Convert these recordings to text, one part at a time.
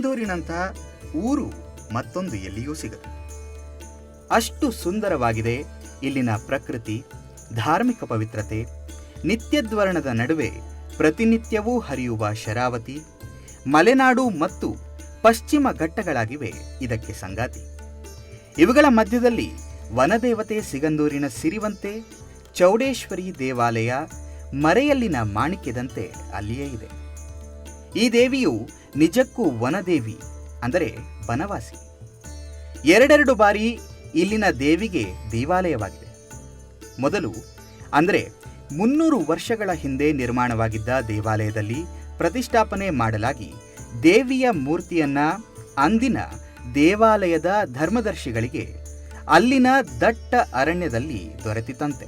ಸಿಗಂದೂರಿನಂಥ ಊರು ಮತ್ತೊಂದು ಎಲ್ಲಿಯೂ ಸಿಗದು. ಅಷ್ಟು ಸುಂದರವಾಗಿದೆ ಇಲ್ಲಿನ ಪ್ರಕೃತಿ, ಧಾರ್ಮಿಕ ಪವಿತ್ರತೆ, ನಿತ್ಯದ್ವರ್ಣದ ನಡುವೆ ಪ್ರತಿನಿತ್ಯವೂ ಹರಿಯುವ ಶರಾವತಿ, ಮಲೆನಾಡು ಮತ್ತು ಪಶ್ಚಿಮ ಘಟ್ಟಗಳಾಗಿವೆ ಇದಕ್ಕೆ ಸಂಗಾತಿ. ಇವುಗಳ ಮಧ್ಯದಲ್ಲಿ ವನದೇವತೆ ಸಿಗಂದೂರಿನ ಸಿರಿವಂತೆ, ಚೌಡೇಶ್ವರಿ ದೇವಾಲಯ ಮರೆಯಲ್ಲಿನ ಮಾಣಿಕ್ಯದಂತೆ ಅಲ್ಲಿಯೇ ಇದೆ. ಈ ದೇವಿಯು ನಿಜಕ್ಕೂ ವನದೇವಿ, ಅಂದರೆ ಬನವಾಸಿ ಎರಡೆರಡು ಬಾರಿ ಇಲ್ಲಿನ ದೇವಿಗೆ ದೇವಾಲಯವಾಗಿದೆ. ಮೊದಲು, ಅಂದರೆ ಮುನ್ನೂರು ವರ್ಷಗಳ ಹಿಂದೆ ನಿರ್ಮಾಣವಾಗಿದ್ದ ದೇವಾಲಯದಲ್ಲಿ ಪ್ರತಿಷ್ಠಾಪನೆ ಮಾಡಲಾಗಿ ದೇವಿಯ ಮೂರ್ತಿಯನ್ನ ಅಂದಿನ ದೇವಾಲಯದ ಧರ್ಮದರ್ಶಿಗಳಿಗೆ ಅಲ್ಲಿನ ದಟ್ಟ ಅರಣ್ಯದಲ್ಲಿ ದೊರೆತಿತಂತೆ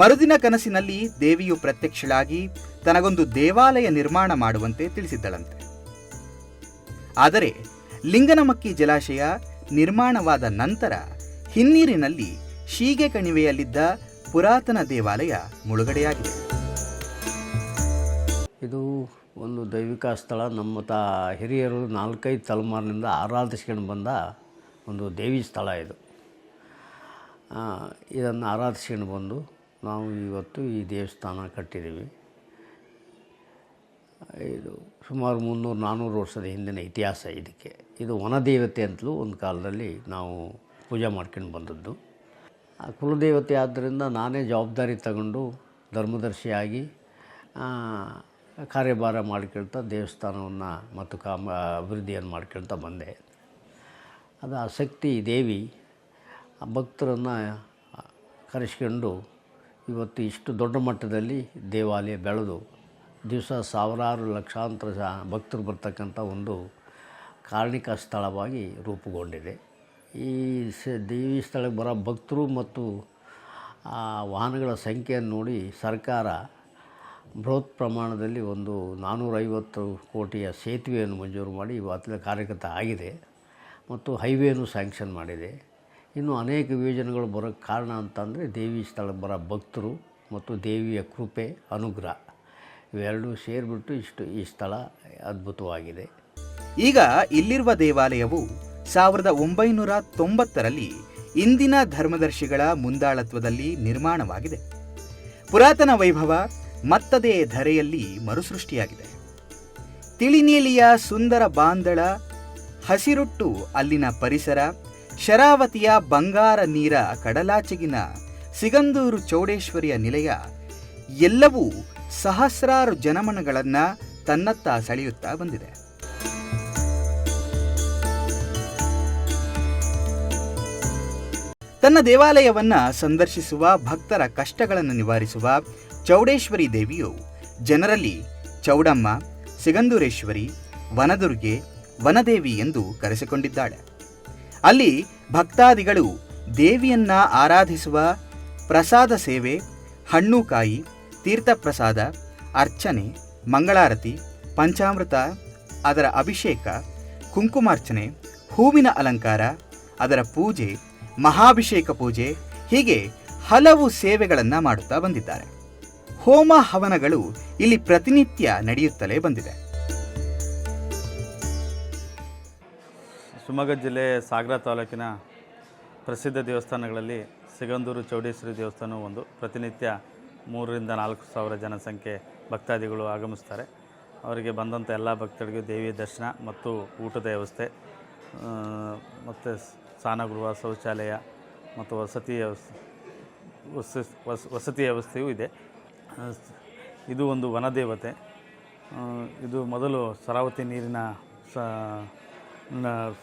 ಮರುದಿನ ಕನಸಿನಲ್ಲಿ ದೇವಿಯು ಪ್ರತ್ಯಕ್ಷಳಾಗಿ ತನಗೊಂದು ದೇವಾಲಯ ನಿರ್ಮಾಣ ಮಾಡುವಂತೆ ತಿಳಿಸಿದ್ದಳಂತೆ. ಆದರೆ ಲಿಂಗನಮಕ್ಕಿ ಜಲಾಶಯ ನಿರ್ಮಾಣವಾದ ನಂತರ ಹಿನ್ನೀರಿನಲ್ಲಿ ಶೀಗೆ ಕಣಿವೆಯಲ್ಲಿದ್ದ ಪುರಾತನ ದೇವಾಲಯ ಮುಳುಗಡೆಯಾಗಿದೆ. ಇದು ಒಂದು ದೈವಿಕ ಸ್ಥಳ. ನಮ್ಮ ತ ಹಿರಿಯರು ನಾಲ್ಕೈದು ತಲೆಮಾರಿನಿಂದ ಆರಾಧಿಸ್ಕೊಂಡು ಬಂದ ಒಂದು ದೇವಿ ಸ್ಥಳ ಇದು. ಇದನ್ನು ಆರಾಧಿಸ್ಕೊಂಡು ಬಂದು ನಾವು ಇವತ್ತು ಈ ದೇವಸ್ಥಾನ ಕಟ್ಟಿದ್ದೀವಿ. ಇದು ಸುಮಾರು ಮುನ್ನೂರು ನಾನ್ನೂರು ವರ್ಷದ ಹಿಂದಿನ ಇತಿಹಾಸ ಇದಕ್ಕೆ. ಇದು ವನದೇವತೆ ಅಂತಲೂ ಒಂದು ಕಾಲದಲ್ಲಿ ನಾವು ಪೂಜೆ ಮಾಡ್ಕೊಂಡು ಬಂದದ್ದು. ಆ ಕುಲದೇವತೆ ಆದ್ದರಿಂದ ನಾನೇ ಜವಾಬ್ದಾರಿ ತಗೊಂಡು ಧರ್ಮದರ್ಶಿಯಾಗಿ ಕಾರ್ಯಭಾರ ಮಾಡ್ಕೊಳ್ತಾ ದೇವಸ್ಥಾನವನ್ನು ಮತ್ತು ಕಾಮ, ಅಭಿವೃದ್ಧಿಯನ್ನು ಮಾಡ್ಕೊಳ್ತಾ ಬಂದೆ. ಅದು ಆ ಶಕ್ತಿ ದೇವಿ ಭಕ್ತರನ್ನು ಕರೆಸ್ಕೊಂಡು ಇವತ್ತು ಇಷ್ಟು ದೊಡ್ಡ ಮಟ್ಟದಲ್ಲಿ ದೇವಾಲಯ ಬೆಳೆದು ದಿವಸ ಸಾವಿರಾರು ಲಕ್ಷಾಂತರ ಭಕ್ತರು ಬರ್ತಕ್ಕಂಥ ಒಂದು ಕಾರಣಿಕ ಸ್ಥಳವಾಗಿ ರೂಪುಗೊಂಡಿದೆ. ಈ ಸ ದೇವಿ ಸ್ಥಳಕ್ಕೆ ಬರೋ ಭಕ್ತರು ಮತ್ತು ವಾಹನಗಳ ಸಂಖ್ಯೆಯನ್ನು ನೋಡಿ ಸರ್ಕಾರ ಬೃಹತ್ ಪ್ರಮಾಣದಲ್ಲಿ ಒಂದು ನಾನ್ನೂರೈವತ್ತು ಕೋಟಿಯ ಸೇತುವೆಯನ್ನು ಮಂಜೂರು ಮಾಡಿ ಇವತ್ತಿನ ಕಾರ್ಯಕರ್ತ ಆಗಿದೆ ಮತ್ತು ಹೈವೇನು ಸ್ಯಾಂಕ್ಷನ್ ಮಾಡಿದೆ. ಇನ್ನು ಅನೇಕ ಯೋಜನೆಗಳು ಬರೋಕ್ಕೆ ಕಾರಣ ಅಂತಂದರೆ ದೇವಿ ಸ್ಥಳಕ್ಕೆ ಬರೋ ಭಕ್ತರು ಮತ್ತು ದೇವಿಯ ಕೃಪೆ, ಅನುಗ್ರಹ. ಇವೆರಡೂ ಸೇರಿಬಿಟ್ಟು ಇಷ್ಟು ಈ ಸ್ಥಳ ಅದ್ಭುತವಾಗಿದೆ. ಈಗ ಇಲ್ಲಿರುವ ದೇವಾಲಯವು ಸಾವಿರದ ಒಂಬೈನೂರ ತೊಂಬತ್ತರಲ್ಲಿ ಇಂದಿನ ಧರ್ಮದರ್ಶಿಗಳ ಮುಂದಾಳತ್ವದಲ್ಲಿ ನಿರ್ಮಾಣವಾಗಿದೆ. ಪುರಾತನ ವೈಭವ ಮತ್ತದೇ ಧರೆಯಲ್ಲಿ ಮರುಸೃಷ್ಟಿಯಾಗಿದೆ. ತಿಳಿನೀಲಿಯ ಸುಂದರ ಬಾಂದಳ, ಹಸಿರುಟ್ಟು ಅಲ್ಲಿನ ಪರಿಸರ ಶರಾವತಿಯ ಬಂಗಾರ ನೀರ ಕಡಲಾಚೆಗಿನ ಸಿಗಂದೂರು ಚೌಡೇಶ್ವರಿಯ ನಿಲಯ ಎಲ್ಲವೂ ಸಹಸ್ರಾರು ಜನಮನಗಳನ್ನ ತನ್ನತ್ತ ಸೆಳೆಯುತ್ತಾ ಬಂದಿದೆ. ತನ್ನ ದೇವಾಲಯವನ್ನ ಸಂದರ್ಶಿಸುವ ಭಕ್ತರ ಕಷ್ಟಗಳನ್ನು ನಿವಾರಿಸುವ ಚೌಡೇಶ್ವರಿ ದೇವಿಯು ಜನರಲ್ಲಿ ಚೌಡಮ್ಮ, ಸಿಗಂದೂರೇಶ್ವರಿ, ವನದುರ್ಗೆ, ವನದೇವಿ ಎಂದು ಕರೆಸಿಕೊಂಡಿದ್ದಾಳೆ. ಅಲ್ಲಿ ಭಕ್ತಾದಿಗಳು ದೇವಿಯನ್ನ ಆರಾಧಿಸುವ ಪ್ರಸಾದ ಸೇವೆ ಹಣ್ಣುಕಾಯಿ ತೀರ್ಥಪ್ರಸಾದ ಅರ್ಚನೆ, ಮಂಗಳಾರತಿ, ಪಂಚಾಮೃತ, ಅದರ ಅಭಿಷೇಕ, ಕುಂಕುಮಾರ್ಚನೆ, ಹೂವಿನ ಅಲಂಕಾರ, ಅದರ ಪೂಜೆ, ಮಹಾಭಿಷೇಕ ಪೂಜೆ, ಹೀಗೆ ಹಲವು ಸೇವೆಗಳನ್ನು ಮಾಡುತ್ತಾ ಬಂದಿದ್ದಾರೆ. ಹೋಮ ಹವನಗಳು ಇಲ್ಲಿ ಪ್ರತಿನಿತ್ಯ ನಡೆಯುತ್ತಲೇ ಬಂದಿದೆ. ಶಿವಮೊಗ್ಗ ಜಿಲ್ಲೆ ಸಾಗರ ತಾಲೂಕಿನ ಪ್ರಸಿದ್ಧ ದೇವಸ್ಥಾನಗಳಲ್ಲಿ ಸಿಗಂದೂರು ಚೌಡೇಶ್ವರಿ ದೇವಸ್ಥಾನವು ಒಂದು. ಪ್ರತಿನಿತ್ಯ ಮೂರರಿಂದ ನಾಲ್ಕು ಸಾವಿರ ಜನಸಂಖ್ಯೆ ಭಕ್ತಾದಿಗಳು ಆಗಮಿಸ್ತಾರೆ. ಅವರಿಗೆ ಬಂದಂಥ ಎಲ್ಲ ಭಕ್ತರಿಗೂ ದೇವಿಯ ದರ್ಶನ ಮತ್ತು ಊಟದ ವ್ಯವಸ್ಥೆ ಮತ್ತು ಸ್ನಾನಗೃಹ, ಶೌಚಾಲಯ ಮತ್ತು ವಸತಿ ವ್ಯವಸ್ಥೆ, ವಸ ವಸ, ವಸತಿ ವ್ಯವಸ್ಥೆಯೂ ಇದೆ. ಇದು ಒಂದು ವನದೇವತೆ. ಇದು ಮೊದಲು ಸರಾವತಿ ನೀರಿನ ಸ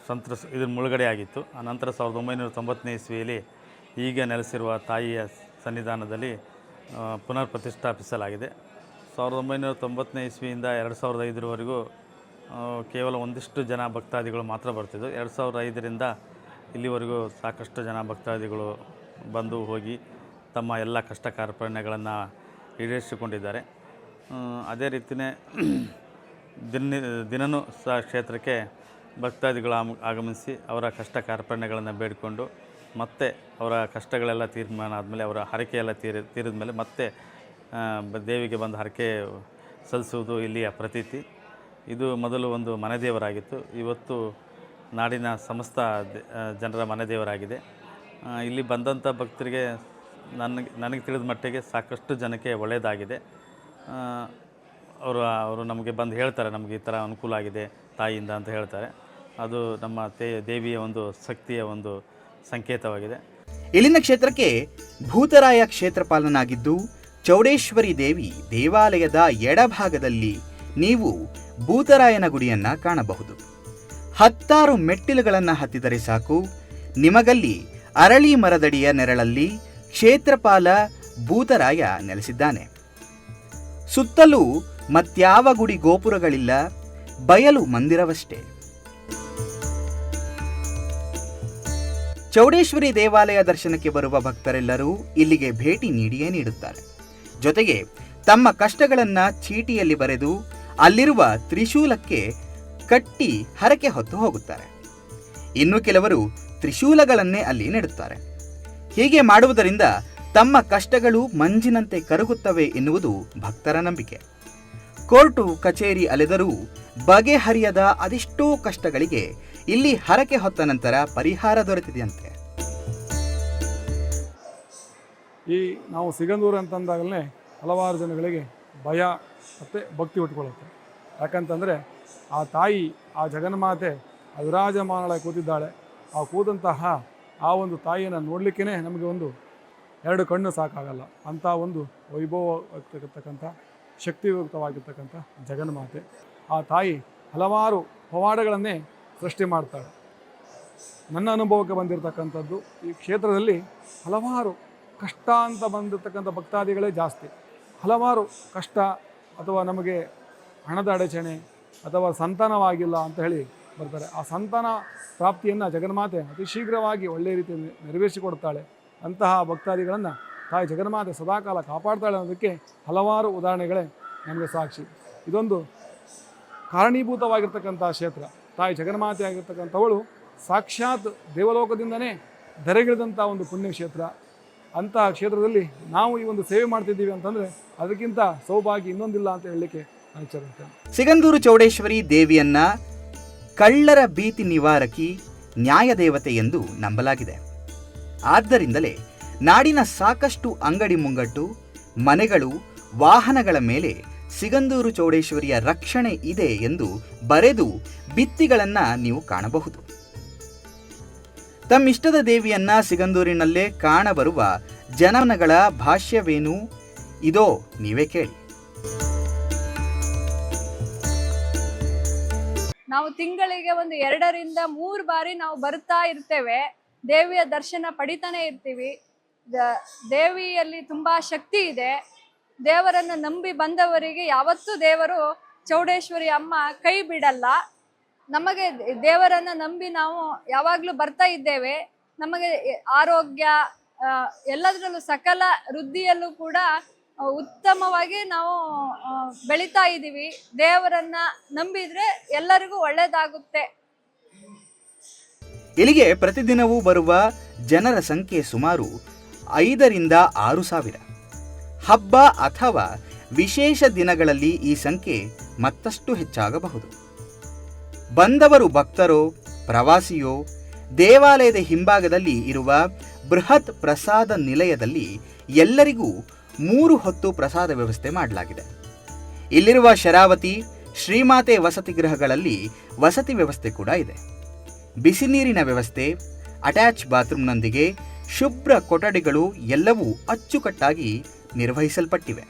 ಸಂತ್ರಸ್ ಇದ್ರ ಮುಳುಗಡೆ ಆಗಿತ್ತು. ಆನಂತರ ಸಾವಿರದ ಒಂಬೈನೂರ ತೊಂಬತ್ತನೇ ಇಸ್ವಿಯಲ್ಲಿ ಈಗ ನೆಲೆಸಿರುವ ತಾಯಿಯ ಸನ್ನಿಧಾನದಲ್ಲಿ ಪುನರ್ ಪ್ರತಿಷ್ಠಾಪಿಸಲಾಗಿದೆ ಸಾವಿರದ ಒಂಬೈನೂರ ತೊಂಬತ್ತನೇ ಇಸ್ವಿಯಿಂದ ಎರಡು ಸಾವಿರದ ಐದರವರೆಗೂ ಕೇವಲ ಒಂದಿಷ್ಟು ಜನ ಭಕ್ತಾದಿಗಳು ಮಾತ್ರ ಬರ್ತಿದ್ದರು ಎರಡು ಸಾವಿರದ ಐದರಿಂದ ಇಲ್ಲಿವರೆಗೂ ಸಾಕಷ್ಟು ಜನ ಭಕ್ತಾದಿಗಳು ಬಂದು ಹೋಗಿ ತಮ್ಮ ಎಲ್ಲ ಕಷ್ಟ ಕಾರ್ಪಣ್ಯಗಳನ್ನು ಈಡೇರಿಸಿಕೊಂಡಿದ್ದಾರೆ ಅದೇ ರೀತಿಯೇ ದಿನ ದಿನನೂ ಸಹ ಕ್ಷೇತ್ರಕ್ಕೆ ಭಕ್ತಾದಿಗಳು ಆಗಮಿಸಿ ಅವರ ಕಷ್ಟ ಕಾರ್ಪಣ್ಯಗಳನ್ನು ಬೇಡಿಕೊಂಡು ಮತ್ತೆ ಅವರ ಕಷ್ಟಗಳೆಲ್ಲ ತೀರ್ಮಾನ ಆದಮೇಲೆ ಅವರ ಹರಕೆಯೆಲ್ಲ ತೀರಿ ತೀರಿದ ಮೇಲೆ ಮತ್ತೆ ದೇವಿಗೆ ಬಂದು ಹರಕೆ ಸಲ್ಲಿಸುವುದು ಇಲ್ಲಿಯ ಪ್ರತೀತಿ. ಇದು ಮೊದಲು ಒಂದು ಮನೆದೇವರಾಗಿತ್ತು. ಇವತ್ತು ನಾಡಿನ ಸಮಸ್ತ ಜನರ ಮನೆದೇವರಾಗಿದೆ. ಇಲ್ಲಿ ಬಂದಂಥ ಭಕ್ತರಿಗೆ ನನಗೆ ನನಗೆ ತಿಳಿದ ಮಟ್ಟಿಗೆ ಸಾಕಷ್ಟು ಜನಕ್ಕೆ ಒಳ್ಳೆಯದಾಗಿದೆ. ಅವರು ಅವರು ನಮಗೆ ಬಂದು ಹೇಳ್ತಾರೆ, ನಮಗೆ ಈ ಥರ ಅನುಕೂಲ ಆಗಿದೆ ತಾಯಿಯಿಂದ ಅಂತ ಹೇಳ್ತಾರೆ. ಅದು ನಮ್ಮ ದೇವಿಯ ಒಂದು ಶಕ್ತಿಯ ಒಂದು ಸಂಕೇತವಾಗಿದೆ. ಇಲ್ಲಿನ ಕ್ಷೇತ್ರಕ್ಕೆ ಭೂತರಾಯ ಕ್ಷೇತ್ರಪಾಲನಾಗಿದ್ದು ಚೌಡೇಶ್ವರಿ ದೇವಿ ದೇವಾಲಯದ ಎಡಭಾಗದಲ್ಲಿ ನೀವು ಭೂತರಾಯನ ಗುಡಿಯನ್ನ ಕಾಣಬಹುದು. ಹತ್ತಾರು ಮೆಟ್ಟಿಲುಗಳನ್ನು ಹತ್ತಿದರೆ ಸಾಕು. ನಿಮಗಲ್ಲಿ ಅರಳಿ ಮರದಡಿಯ ನೆರಳಲ್ಲಿ ಕ್ಷೇತ್ರಪಾಲ ಭೂತರಾಯ ನೆಲೆಸಿದ್ದಾನೆ. ಸುತ್ತಲೂ ಮತ್ಯಾವ ಗುಡಿ ಗೋಪುರಗಳಿಲ್ಲ, ಬಯಲು ಮಂದಿರವಷ್ಟೇ. ಚೌಡೇಶ್ವರಿ ದೇವಾಲಯ ದರ್ಶನಕ್ಕೆ ಬರುವ ಭಕ್ತರೆಲ್ಲರೂ ಇಲ್ಲಿಗೆ ಭೇಟಿ ನೀಡಿಯೇ ನೀಡುತ್ತಾರೆ. ಜೊತೆಗೆ ತಮ್ಮ ಕಷ್ಟಗಳನ್ನ ಚೀಟಿಯಲ್ಲಿ ಬರೆದು ಅಲ್ಲಿರುವ ತ್ರಿಶೂಲಕ್ಕೆ ಕಟ್ಟಿ ಹರಕೆ ಹೊತ್ತು ಹೋಗುತ್ತಾರೆ. ಇನ್ನು ಕೆಲವರು ತ್ರಿಶೂಲಗಳನ್ನೇ ಅಲ್ಲಿ ನೆಡುತ್ತಾರೆ. ಹೀಗೆ ಮಾಡುವುದರಿಂದ ತಮ್ಮ ಕಷ್ಟಗಳು ಮಂಜಿನಂತೆ ಕರಗುತ್ತವೆ ಎನ್ನುವುದು ಭಕ್ತರ ನಂಬಿಕೆ. ಕೋರ್ಟು ಕಚೇರಿ ಅಲೆದರೂ ಬಗೆಹರಿಯದ ಅದೆಷ್ಟೋ ಕಷ್ಟಗಳಿಗೆ ಇಲ್ಲಿ ಹರಕೆ ಹೊತ್ತ ನಂತರ ಪರಿಹಾರ ದೊರೆತಿದೆಯಂತೆ. ಈ ನಾವು ಸಿಗಂದೂರು ಅಂತಂದಾಗಲೇ ಹಲವಾರು ಜನಗಳಿಗೆ ಭಯ ಮತ್ತು ಭಕ್ತಿ ಹುಟ್ಕೊಳ್ಳುತ್ತೆ ಯಾಕಂತಂದರೆ ಆ ತಾಯಿ, ಆ ಜಗನ್ಮಾತೆ ಅವಿರಾಜಮಾನಳ ಕೂತಿದ್ದಾಳೆ. ಆ ಕೂದಂತಹ ಆ ಒಂದು ತಾಯಿಯನ್ನು ನೋಡಲಿಕ್ಕೇ ನಮಗೆ ಒಂದು ಎರಡು ಕಣ್ಣು ಸಾಕಾಗಲ್ಲ. ಅಂಥ ಒಂದು ವೈಭವವಾಗಿರ್ತಕ್ಕಂಥ, ಶಕ್ತಿಯುಕ್ತವಾಗಿರ್ತಕ್ಕಂಥ ಜಗನ್ಮಾತೆ. ಆ ತಾಯಿ ಹಲವಾರು ಪವಾಡಗಳನ್ನೇ ಸೃಷ್ಟಿ ಮಾಡ್ತಾಳೆ. ನನ್ನ ಅನುಭವಕ್ಕೆ ಬಂದಿರತಕ್ಕಂಥದ್ದು ಈ ಕ್ಷೇತ್ರದಲ್ಲಿ ಹಲವಾರು ಕಷ್ಟ ಅಂತ ಬಂದಿರತಕ್ಕಂಥ ಭಕ್ತಾದಿಗಳೇ ಜಾಸ್ತಿ. ಹಲವಾರು ಕಷ್ಟ ಅಥವಾ ನಮಗೆ ಹಣದ ಅಡಚಣೆ ಅಥವಾ ಸಂತಾನವಾಗಿಲ್ಲ ಅಂತ ಹೇಳಿ ಬರ್ತಾರೆ. ಆ ಸಂತಾನ ಪ್ರಾಪ್ತಿಯನ್ನು ಜಗನ್ಮಾತೆ ಅತಿ ಶೀಘ್ರವಾಗಿ ಒಳ್ಳೆಯ ರೀತಿಯಲ್ಲಿ ನೆರವೇರಿಸಿಕೊಡ್ತಾಳೆ ಅಂತಹ ಭಕ್ತಾದಿಗಳನ್ನು ತಾಯಿ ಜಗನ್ಮಾತೆ ಸದಾಕಾಲ ಕಾಪಾಡ್ತಾಳೆ ಅನ್ನೋದಕ್ಕೆ ಹಲವಾರು ಉದಾಹರಣೆಗಳೇ ನಮಗೆ ಸಾಕ್ಷಿ. ಇದೊಂದು ಕಾರಣೀಭೂತವಾಗಿರ್ತಕ್ಕಂಥ ಕ್ಷೇತ್ರ. ತಾಯಿ ಜಗನ್ಮಾತೆ ಆಗಿರ್ತಕ್ಕಂಥವಳು ಸಾಕ್ಷಾತ್ ದೇವಲೋಕದಿಂದನೇ ಧರೆಗಿಳಿದಂಥ ಒಂದು ಪುಣ್ಯಕ್ಷೇತ್ರ. ಅಂತಹ ಕ್ಷೇತ್ರದಲ್ಲಿ ನಾವು ಈ ಒಂದು ಸೇವೆ ಮಾಡ್ತಿದ್ದೀವಿ ಅಂತಂದರೆ ಅದಕ್ಕಿಂತ ಸೌಭಾಗ್ಯ ಇನ್ನೊಂದಿಲ್ಲ ಅಂತ ಹೇಳಲಿಕ್ಕೆ ಆಚರಿಸ್ತೇನೆ ಸಿಗಂದೂರು ಚೌಡೇಶ್ವರಿ ದೇವಿಯನ್ನ ಕಳ್ಳರ ಭೀತಿ ನಿವಾರಕಿ ನ್ಯಾಯದೇವತೆ ಎಂದು ನಂಬಲಾಗಿದೆ. ಆದ್ದರಿಂದಲೇ ನಾಡಿನ ಸಾಕಷ್ಟು ಅಂಗಡಿ ಮುಂಗಟ್ಟು, ಮನೆಗಳು, ವಾಹನಗಳ ಮೇಲೆ ಸಿಗಂದೂರು ಚೌಡೇಶ್ವರಿಯ ರಕ್ಷಣೆ ಇದೆ ಎಂದು ಬರೆದು ಭಿತ್ತಿಗಳನ್ನ ನೀವು ಕಾಣಬಹುದು. ತಮ್ಮಿಷ್ಟದ ದೇವಿಯನ್ನ ಸಿಗಂದೂರಿನಲ್ಲೇ ಕಾಣಬರುವ ಜನನಗಳ ಭಾಷ್ಯವೇನು? ಇದೋ ನೀವೇ ಕೇಳಿ. ನಾವು ತಿಂಗಳಿಗೆ ಒಂದು ಎರಡರಿಂದ ಮೂರು ಬಾರಿ ನಾವು ಬರ್ತಾ ಇರ್ತೇವೆ. ದೇವಿಯ ದರ್ಶನ ಪಡಿತಾನೆ ಇರ್ತೀವಿ. ದೇವಿಯಲ್ಲಿ ತುಂಬಾ ಶಕ್ತಿ ಇದೆ. ದೇವರನ್ನು ನಂಬಿ ಬಂದವರಿಗೆ ಯಾವತ್ತೂ ದೇವರು ಚೌಡೇಶ್ವರಿ ಅಮ್ಮ ಕೈ ಬಿಡಲ್ಲ. ನಮಗೆ ದೇವರನ್ನು ನಂಬಿ ನಾವು ಯಾವಾಗಲೂ ಬರ್ತಾ ಇದ್ದೇವೆ. ನಮಗೆ ಆರೋಗ್ಯ ಎಲ್ಲದರಲ್ಲೂ ಸಕಲ ವೃದ್ಧಿಯಲ್ಲೂ ಕೂಡ ಉತ್ತಮವಾಗಿ ನಾವು ಬೆಳಿತಾ ಇದ್ದೀವಿ. ದೇವರನ್ನ ನಂಬಿದ್ರೆ ಎಲ್ಲರಿಗೂ ಒಳ್ಳೇದಾಗುತ್ತೆ. ಇಲ್ಲಿಗೆ ಪ್ರತಿದಿನವೂ ಬರುವ ಜನರ ಸಂಖ್ಯೆ ಸುಮಾರು ಐದರಿಂದ ಆರು ಸಾವಿರ. ಹಬ್ಬ ಅಥವಾ ವಿಶೇಷ ದಿನಗಳಲ್ಲಿ ಈ ಸಂಖ್ಯೆ ಮತ್ತಷ್ಟು ಹೆಚ್ಚಾಗಬಹುದು. ಬಂದವರು ಭಕ್ತರೋ, ಪ್ರವಾಸಿಯೋ, ದೇವಾಲಯದ ಹಿಂಭಾಗದಲ್ಲಿ ಇರುವ ಬೃಹತ್ ಪ್ರಸಾದ ನಿಲಯದಲ್ಲಿ ಎಲ್ಲರಿಗೂ ಮೂರು ಹೊತ್ತು ಪ್ರಸಾದ ವ್ಯವಸ್ಥೆ ಮಾಡಲಾಗಿದೆ. ಇಲ್ಲಿರುವ ಶರಾವತಿ, ಶ್ರೀಮಾತೆ ವಸತಿ ಗೃಹಗಳಲ್ಲಿ ವಸತಿ ವ್ಯವಸ್ಥೆ ಕೂಡ ಇದೆ. ಬಿಸಿ ನೀರಿನ ವ್ಯವಸ್ಥೆ, ಅಟ್ಯಾಚ್ ಬಾತ್ರೂಮ್ನೊಂದಿಗೆ ಶುಭ್ರ ಕೊಠಡಿಗಳು ಎಲ್ಲವೂ ಅಚ್ಚುಕಟ್ಟಾಗಿ ನಿರ್ವಹಿಸಲ್ಪಟ್ಟಿವೆ.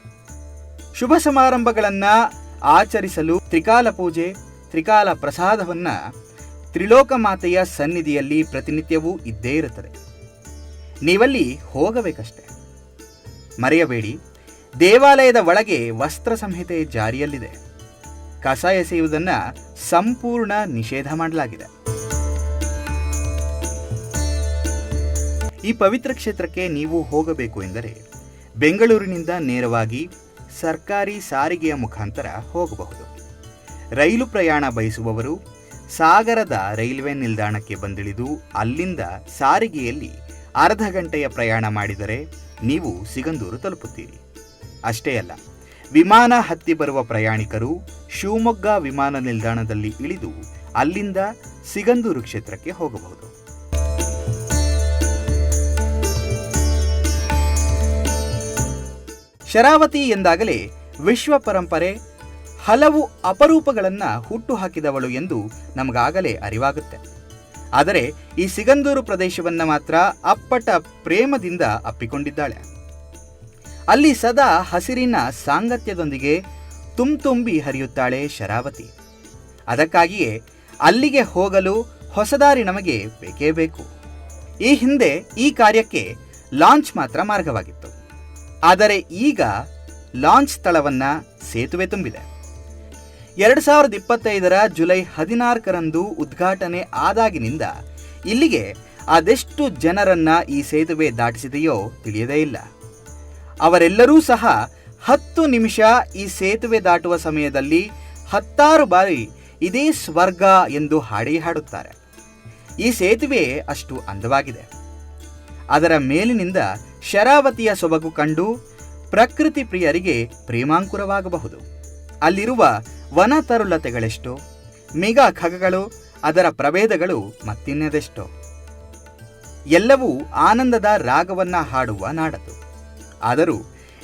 ಶುಭ ಸಮಾರಂಭಗಳನ್ನು ಆಚರಿಸಲು ತ್ರಿಕಾಲ ಪೂಜೆ, ತ್ರಿಕಾಲ ಪ್ರಸಾದವನ್ನ ತ್ರಿಲೋಕ ಮಾತೆಯ ಸನ್ನಿಧಿಯಲ್ಲಿ ಪ್ರತಿನಿತ್ಯವೂ ಇದ್ದೇ ಇರುತ್ತದೆ. ನೀವಲ್ಲಿ ಹೋಗಬೇಕಷ್ಟೆ. ಮರೆಯಬೇಡಿ. ದೇವಾಲಯದ ಒಳಗೆ ವಸ್ತ್ರ ಸಂಹಿತೆ ಜಾರಿಯಲ್ಲಿದೆ. ಕಸ ಎಸೆಯುವುದನ್ನು ಸಂಪೂರ್ಣ ನಿಷೇಧ ಮಾಡಲಾಗಿದೆ. ಈ ಪವಿತ್ರ ಕ್ಷೇತ್ರಕ್ಕೆ ನೀವು ಹೋಗಬೇಕು ಎಂದರೆ ಬೆಂಗಳೂರಿನಿಂದ ನೇರವಾಗಿ ಸರ್ಕಾರಿ ಸಾರಿಗೆಯ ಮುಖಾಂತರ ಹೋಗಬಹುದು. ರೈಲು ಪ್ರಯಾಣ ಬಯಸುವವರು ಸಾಗರದ ರೈಲ್ವೆ ನಿಲ್ದಾಣಕ್ಕೆ ಬಂದಿಳಿದು ಅಲ್ಲಿಂದ ಸಾರಿಗೆಯಲ್ಲಿ ಅರ್ಧ ಗಂಟೆಯ ಪ್ರಯಾಣ ಮಾಡಿದರೆ ನೀವು ಸಿಗಂದೂರು ತಲುಪುತ್ತೀರಿ. ಅಷ್ಟೇ ಅಲ್ಲ, ವಿಮಾನ ಹತ್ತಿ ಬರುವ ಪ್ರಯಾಣಿಕರು ಶಿವಮೊಗ್ಗ ವಿಮಾನ ನಿಲ್ದಾಣದಲ್ಲಿ ಇಳಿದು ಅಲ್ಲಿಂದ ಸಿಗಂದೂರು ಕ್ಷೇತ್ರಕ್ಕೆ ಹೋಗಬಹುದು. ಶರಾವತಿ ಎಂದಾಗಲೇ ವಿಶ್ವ ಪರಂಪರೆ ಹಲವು ಅಪರೂಪಗಳನ್ನು ಹುಟ್ಟು ಹಾಕಿದವಳು ಎಂದು ನಮಗಾಗಲೇ ಅರಿವಾಗುತ್ತೆ. ಆದರೆ ಈ ಸಿಗಂದೂರು ಪ್ರದೇಶವನ್ನು ಮಾತ್ರ ಅಪ್ಪಟ ಪ್ರೇಮದಿಂದ ಅಪ್ಪಿಕೊಂಡಿದ್ದಾಳೆ. ಅಲ್ಲಿ ಸದಾ ಹಸಿರಿನ ಸಾಂಗತ್ಯದೊಂದಿಗೆ ತುಂತುಂಬಿ ಹರಿಯುತ್ತಾಳೆ ಶರಾವತಿ. ಅದಕ್ಕಾಗಿಯೇ ಅಲ್ಲಿಗೆ ಹೋಗಲು ಹೊಸದಾರಿ ನಮಗೆ ಬೇಕೇ ಬೇಕು. ಈ ಹಿಂದೆ ಈ ಕಾರ್ಯಕ್ಕೆ ಲಾಂಚ್ ಮಾತ್ರ ಮಾರ್ಗವಾಗಿತ್ತು. ಆದರೆ ಈಗ ಲಾಂಚ್ ಸ್ಥಳವನ್ನು ಸೇತುವೆ ತುಂಬಿದೆ. ಎರಡು ಸಾವಿರದ ಇಪ್ಪತ್ತೈದರ ಜುಲೈ ಹದಿನಾಲ್ಕರಂದು ಉದ್ಘಾಟನೆ ಆದಾಗಿನಿಂದ ಇಲ್ಲಿಗೆ ಅದೆಷ್ಟು ಜನರನ್ನ ಈ ಸೇತುವೆ ದಾಟಿಸಿದೆಯೋ ತಿಳಿಯದೇ ಇಲ್ಲ. ಅವರೆಲ್ಲರೂ ಸಹ ಹತ್ತು ನಿಮಿಷ ಈ ಸೇತುವೆ ದಾಟುವ ಸಮಯದಲ್ಲಿ ಹತ್ತಾರು ಬಾರಿ ಇದೇ ಸ್ವರ್ಗ ಎಂದು ಹಾಡಿ ಹಾಡುತ್ತಾರೆ. ಈ ಸೇತುವೆ ಅಷ್ಟು ಅಂದವಾಗಿದೆ. ಅದರ ಮೇಲಿನಿಂದ ಶರಾವತಿಯ ಸೊಬಗು ಕಂಡು ಪ್ರಕೃತಿ ಪ್ರಿಯರಿಗೆ ಪ್ರೇಮಾಂಕುರವಾಗಬಹುದು. ಅಲ್ಲಿರುವ ವನ ತರುಲತೆಗಳೆಷ್ಟೋ ಮಿಗ ಖಗಗಳು, ಅದರ ಪ್ರಭೇದಗಳು ಮತ್ತಿನ್ನದೆಷ್ಟೋ. ಎಲ್ಲವೂ ಆನಂದದ ರಾಗವನ್ನ ಹಾಡುವ ನಾಡದು. ಆದರೂ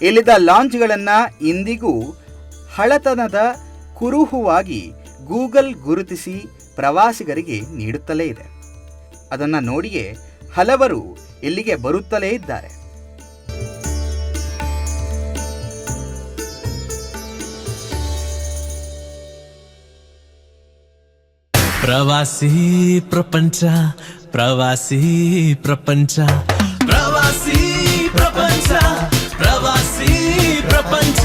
ಇಲ್ಲಿದ್ದ ಲಾಂಚ್ಗಳನ್ನು ಇಂದಿಗೂ ಹಳತನದ ಕುರುಹುವಾಗಿ ಗೂಗಲ್ ಗುರುತಿಸಿ ಪ್ರವಾಸಿಗರಿಗೆ ನೀಡುತ್ತಲೇ ಇದೆ. ಅದನ್ನು ನೋಡಿಯೇ ಹಲವರು ಇಲ್ಲಿಗೆ ಬರುತ್ತಲೇ ಇದ್ದಾರೆ. ಪ್ರವಾಸಿ ಪ್ರಪಂಚ ಪ್ರವಾಸಿ ಪ್ರಪಂಚ ಪ್ರವಾಸಿ ಪ್ರಪಂಚ ಪ್ರವಾಸಿ ಪ್ರಪಂಚ